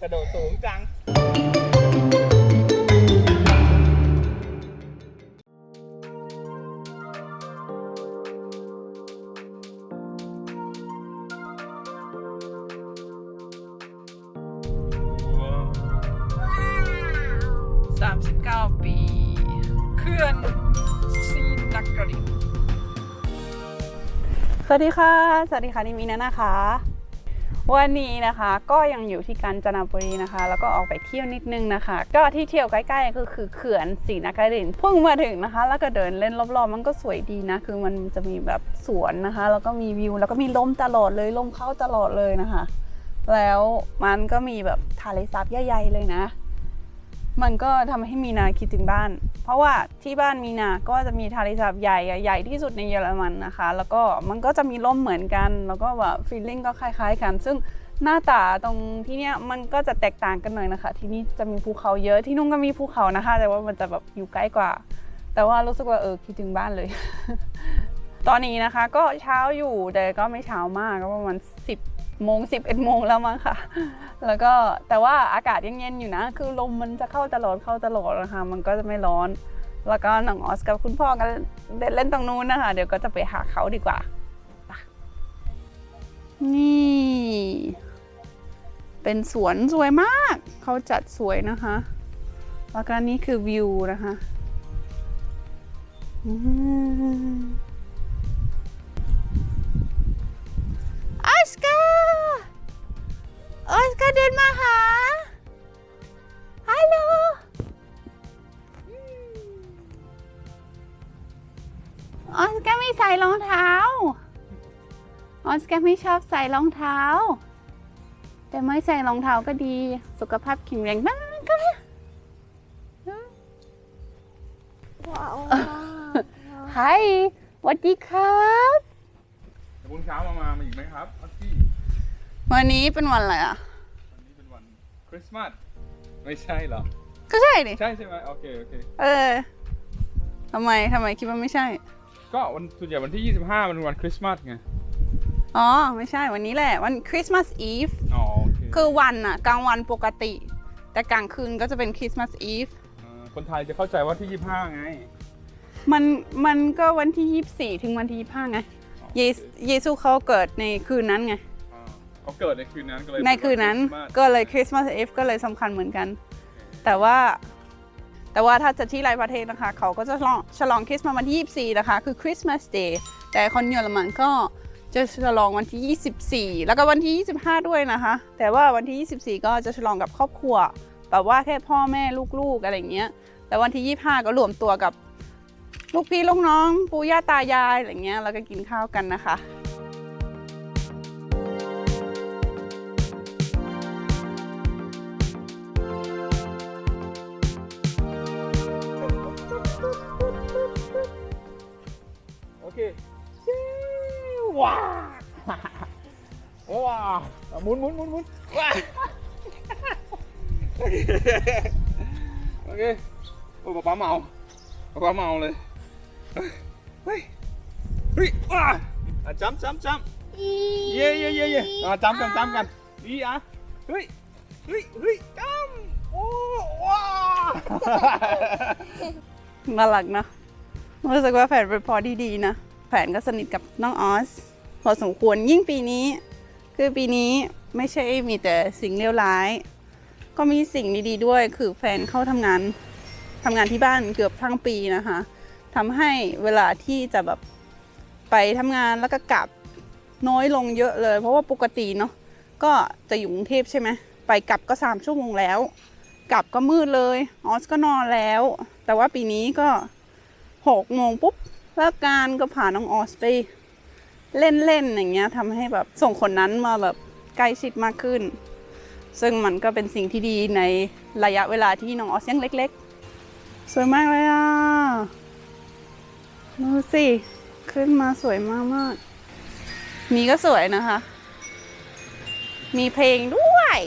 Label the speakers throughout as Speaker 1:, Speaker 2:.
Speaker 1: กระโดดสูงจัง
Speaker 2: 39 ปีเขื่อนซีนักกรินสวัสดีค่ะ สวัสดีค่ะนิมินะนะคะ วันนี้นะคะก็ยังอยู่ที่กาญจนบุรีนะคะ แล้วก็ออกไปเที่ยวนิดนึงนะคะ ก็ที่เที่ยวใกล้ๆก็คือเขื่อนศรีนครินทร์เพิ่งมาถึงนะคะ แล้วก็เดินเล่นรอบๆ มันก็สวยดีนะ คือมันจะมีแบบสวนนะคะ แล้วก็มีวิว แล้วก็มีลมตลอดเลยลมเข้าตลอดเลยนะคะ แล้วมันก็มีแบบทะเลสาบใหญ่ๆเลยนะ มันก็ทำให้มีนาคิดถึงบ้าน เพราะว่าที่บ้านมีนาก็จะมีทะเลสาบใหญ่ใหญ่ที่สุดในเยอรมันนะคะ แล้วก็มันก็จะมีร่มเหมือนกัน แล้วก็แบบฟีลลิ่งก็คล้าย ๆ กัน ซึ่งหน้าตาตรงที่เนี้ยมันก็จะแตกต่างกันหน่อยนะคะ ที่นี่จะมีภูเขาเยอะที่นู่นก็มีภูเขานะคะ แต่ว่ามันจะแบบอยู่ใกล้กว่า แต่ว่ารู้สึกว่าเออคิดถึงบ้านเลย ตอนนี้นะคะก็เช้าอยู่แต่ก็ไม่เช้ามากก็ประมาณ10 โมง 11 โมงแล้วมั้งค่ะ แล้วก็แต่ว่าอากาศยังเย็นอยู่นะ คือลมมันจะเข้าตลอดเข้าตลอดนะคะมันก็จะไม่ร้อน แล้วก็น้องออสกับคุณพ่อก็เดินเล่นตรงนู้นนะคะ เดี๋ยวก็จะไปหาเขาดีกว่า นี่ เป็นสวนสวยมาก เขาจัดสวยนะคะ แล้วก็นี่คือวิวนะคะ อืม เท้า ออสการ์ไม่ชอบใส่รองเท้า แต่ไม่ใส่รองเท้าก็ดี สุขภาพแข็งแรงมากก็ไฮสวัสดีครับ
Speaker 1: บุญเช้ามามามาอีกไหมครับอักกี้
Speaker 2: วันนี้เป็นวันอะไรอะ
Speaker 1: วันนี้เป็นวันคริสต์มาส ไม่ใช่เหรอ
Speaker 2: ก็ใช่ดิ
Speaker 1: ใช่ใช่ไหมโอเค โอเค
Speaker 2: เออทำไมทำไมคิดว่าไม่ใช่
Speaker 1: ก็วันส่วนใหญ่วันที่ 25 มันเป็นวันคริสต์มาสไง
Speaker 2: อ๋อ ไม่ใช่วันนี้แหละวันคริสต์มาสอีฟ
Speaker 1: อ๋อโอเค
Speaker 2: คือวันอะกลางวันปกติ แต่กลางคืนก็จะเป็นคริสต์มาสอีฟา
Speaker 1: คนไทยจะเข้าใจว่าที่ 25 ไง
Speaker 2: มันมันก็วันที่ 24 ถึงวันที่ 25 ไงเยซเยซูเขาเกิดในคืนนั้นไง
Speaker 1: อ่าเขาเกิดในคืนนั้นก็เลย
Speaker 2: ในคืนนั้น
Speaker 1: เป็วั
Speaker 2: ก็เลยคริสต์มาสอีฟก็เลยสำคัญเหมือนกัน แต่ว่า แต่ว่าถ้าจะที่หลายประเทศนะคะ เขาก็จะฉลองฉลองคริสต์มาสวันที่ 24 นะคะ คือคริสต์มาสเดย์แต่คนเยอรมันก็จะฉลองวันที่ 24 แล้วก็วันที่ 25 ด้วยนะคะ แต่ว่าวันที่ 24 ก็จะฉลองกับครอบครัวแบบว่าแค่พ่อแม่ลูกๆอะไรเงี้ย แต่วันที่ 25 ก็รวมตัวกับลูกพี่ลูกน้อง ปู่ย่าตายายอะไรเงี้ยแล้วก็กินข้าวกันนะคะ
Speaker 1: ว้าวว้าวหมุนหมุนหมุนหมุนว้าวโอเคโอเคโอ้ป๊าป๊าเมาป๊าป๊าเมาเลยเฮ้ยเฮ้ยว้าอะจำจำจำเย่เย่เย่เย่อะจำกันจำกันอีอะเฮ้ยเฮ้ยเฮ้ยจำโอ้ว้า
Speaker 2: น่ารักนะรู้สึกว่าแผนเป็นพอดีๆนะ แผนก็สนิทกับน้องออสพอสมควรยิ่งปีนี้ คือปีนี้ไม่ใช่มีแต่สิ่งเลวร้าย ก็มีสิ่งดีๆด้วย คือแฟนเข้าทำงานทำงานที่บ้านเกือบทั้งปีนะคะทำให้เวลาที่จะแบบไปทำงานแล้วก็กลับน้อยลงเยอะเลย เพราะว่าปกติเนาะก็จะอยู่กรุงเทพใช่ไหมไปกลับก็สามชั่วโมงแล้ว กลับก็มืดเลย ออสก็นอนแล้ว แต่ว่าปีนี้ก็หกโมงปุ๊บ เลิกงานก็พาน้องออสไปเล่นๆอย่างเงี้ยทำให้แบบส่งคนนั้นมาแบบใกล้ชิดมากขึ้น ซึ่งมันก็เป็นสิ่งที่ดีในระยะเวลาที่น้องออสยังเล็ก ๆ สวยมากเลยอะดูสิขึ้นมาสวยมากมากๆมีก็สวยนะคะ มีเพลงด้วย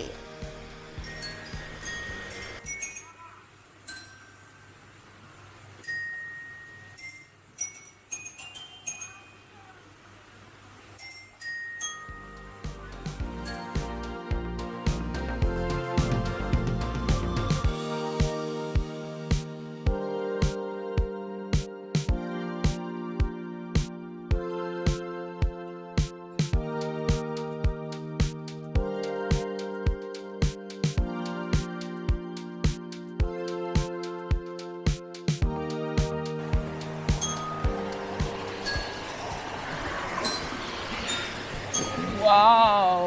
Speaker 1: ว้าว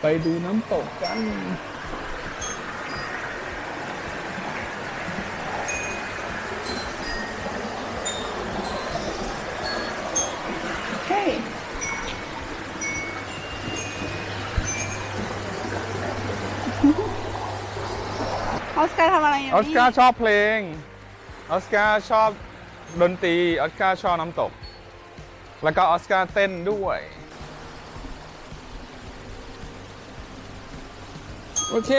Speaker 1: ไปดูน้ำตกกัน
Speaker 2: เฮ้ยออสการ์ทำอะไรอยู่
Speaker 1: ออส
Speaker 2: นี่
Speaker 1: การ์ชอบเพลง ออสการ์ชอบดนตรี ออสการ์ชอบน้ำตก แล้วก็ออสการ์เต้นด้วย โอเค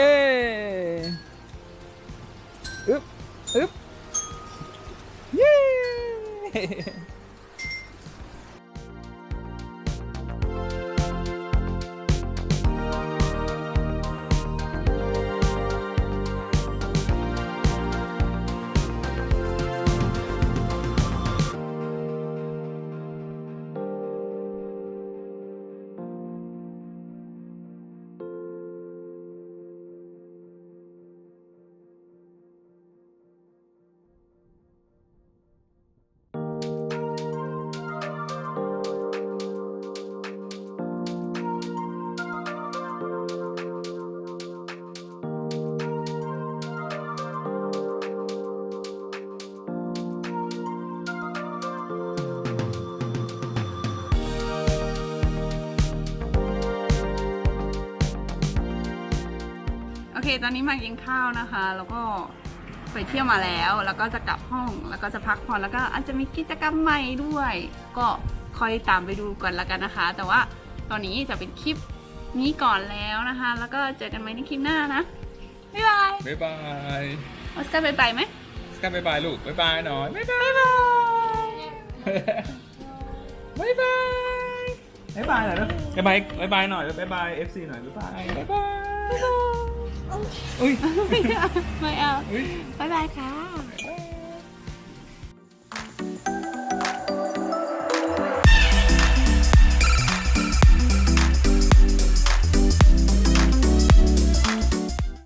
Speaker 1: อึ๊บอึ๊บเย้
Speaker 2: ตอนนี้มากินข้าวนะคะ แล้วก็ไปเที่ยวมาแล้ว แล้วก็จะกลับห้อง แล้วก็จะพักผ่อน แล้วก็อาจจะมีกิจกรรมใหม่ด้วย ก็คอยตามไปดูก่อนละกันนะคะ แต่ว่าตอนนี้จะเป็นคลิปนี้ก่อนแล้วนะคะ แล้วก็เจอกันใหม่ในคลิปหน้านะ บ๊ายบาย
Speaker 1: บ๊ายบาย
Speaker 2: ออสการ์บ๊ายบายไหม
Speaker 1: สกายบ๊ายบายลูก บ๊ายบายหน่อย บ๊ายบาย
Speaker 2: บ๊ายบาย
Speaker 1: บ๊ายบายบ๊ายบายหน่อยลูกบ๊ายบาย บ๊ายบายหน่อย บ๊ายบาย FC หน่อย บ๊ายบาย บ๊ายบาย อุ้ย
Speaker 2: ไม่เอาไม่เอา
Speaker 1: อุ้ย
Speaker 2: บ๊ายบายค่ะ
Speaker 1: บ๊ายบาย